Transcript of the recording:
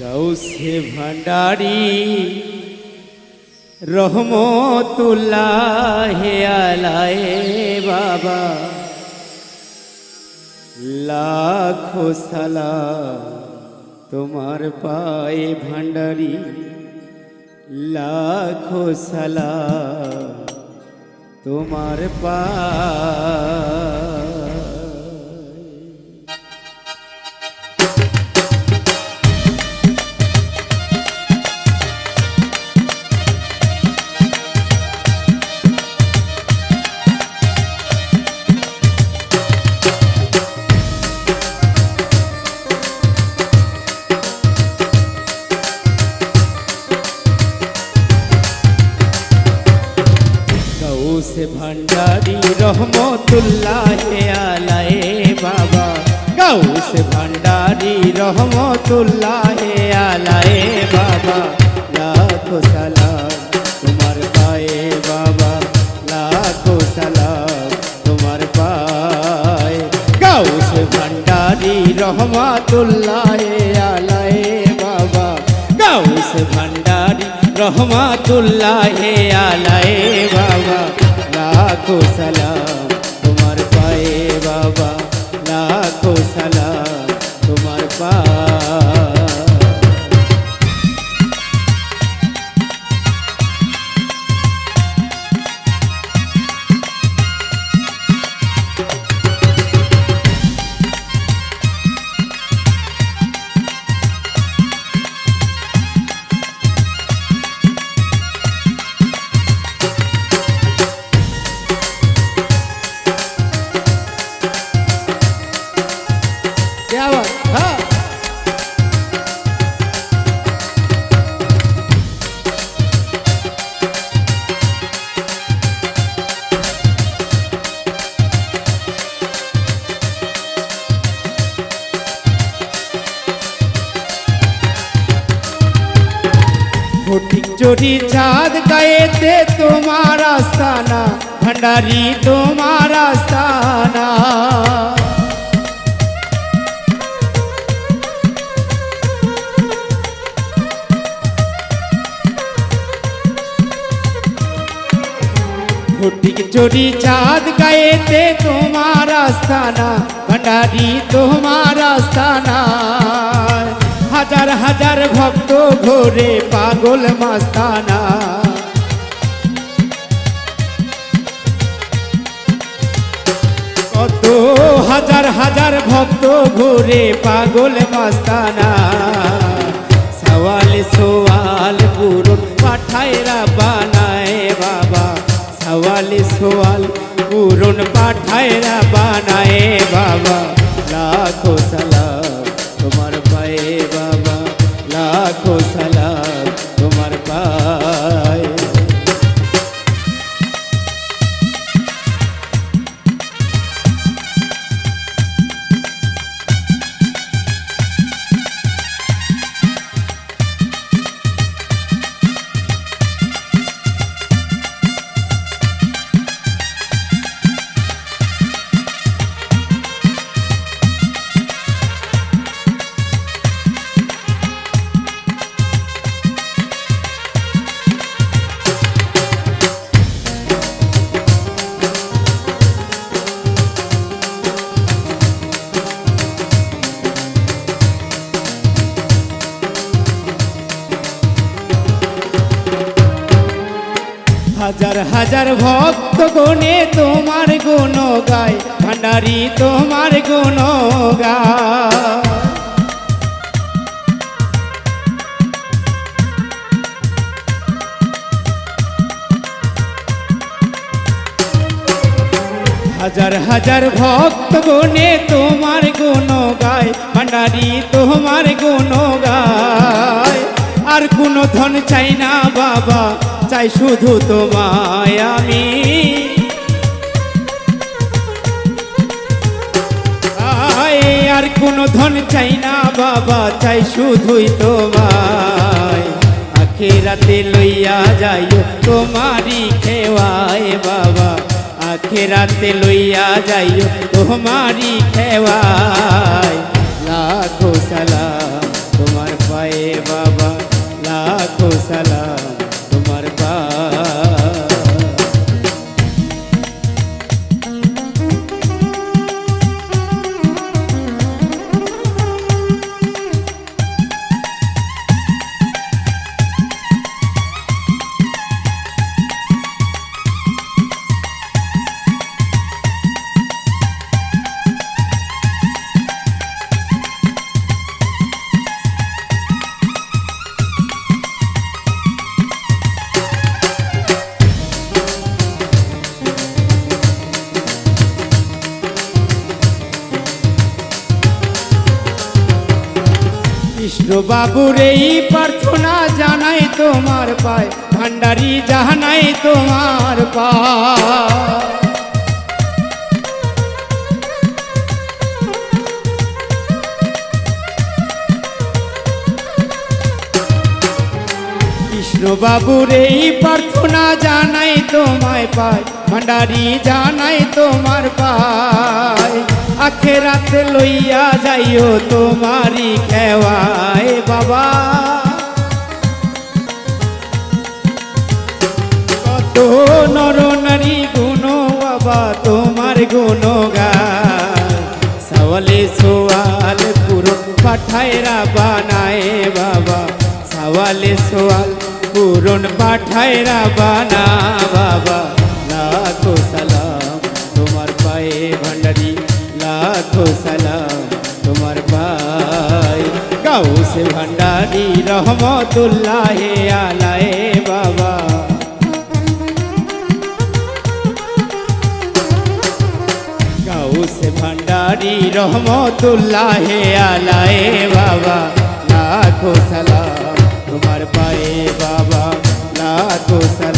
গৌসে ভান্ডারি রহমতুল্লাহ আলায়ে বাবা। লাখো সালাম তোমার পায়ে ভান্ডারি লাখো সালাম তোমার পায়ে গৌসে ভান্ডারি রহমতুল্লাহ আলায়ে বাবা। লাখো সালাম তোমার পায়ে বাবা। লাখো সালাম তোমার পায়ে। গৌসে ভান্ডারি রহমতুল্লাহ আলায়ে বাবা। গাউস ভান্ডারি রহমাতুল্লাহ আলায়ে বাবা। লাখো সালাম চোরি চাঁদ গায়েতে তোমার আস্তানা ভণ্ডারি তোমার আস্তানা। ফটিক চোরি চাঁদ গায়েতে তোমার আস্তানা ভণ্ডারি তোমার আস্তানা। হাজার হাজার ভক্ত ঘোরে পাগল মাস্তানা। কত হাজার হাজার ভক্ত ঘুরে পাগল মাস্তানা। সওয়াল সোয়াল পুরুষ পাঠায়রা বানায় বাবা। সওয়াল সোয়াল পূরণ পাঠায়রা বানায় বাবা। লাখো সালাম হাজার হাজার ভক্ত গনে তোমার গুণ গায় ভান্ডারি তোমার গুণ গায় হাজার হাজার ভক্ত গনে তোমার গুণ গায় ভান্ডারি তোমার গুণ গায় আর কোনো ধন চাই না বাবা চাই শুধু তোমায় আমি। আর কোনো ধন চাই না বাবা, চাই শুধুই তোমায়। আখেরাতে লইয়া যাইও তোমারি খেওয়ায় বাবা। আখেরাতে লইয়া যাইও তোমারি খেওয়ায়। লাখো সালাম তোমার পায়ে বাবা, লাখো সালাম বাবুর এই প্রার্থনা জানাই তোমার পায় ভান্ডারি জানাই তোমার পায়। বাবুর এই প্রার্থনা জানাই তোমায় পায় ভান্ডারি জানাই তোমার পায়। আখেরাতে লইয়া যাইও তোমারি খেওয়ায় বাবা। কত নর নারী গুণ বাবা, তোমার গুণ সওয়ালে সোয়াল পুরো পাঠায়রা বানায় বাবা। সওয়ালে সোয়াল পূরণ পাঠায়রা বানা বাবা। সালাম তোমার পায়ে গাউসে ভান্ডারি রহমতুল্লাহ আলায়ে বাবা। গাউসে ভান্ডারি রহমতুল্লাহ আলায়ে বাবা। লাখো সালাম তোমার পায়ে বাবা, লাখো সালাম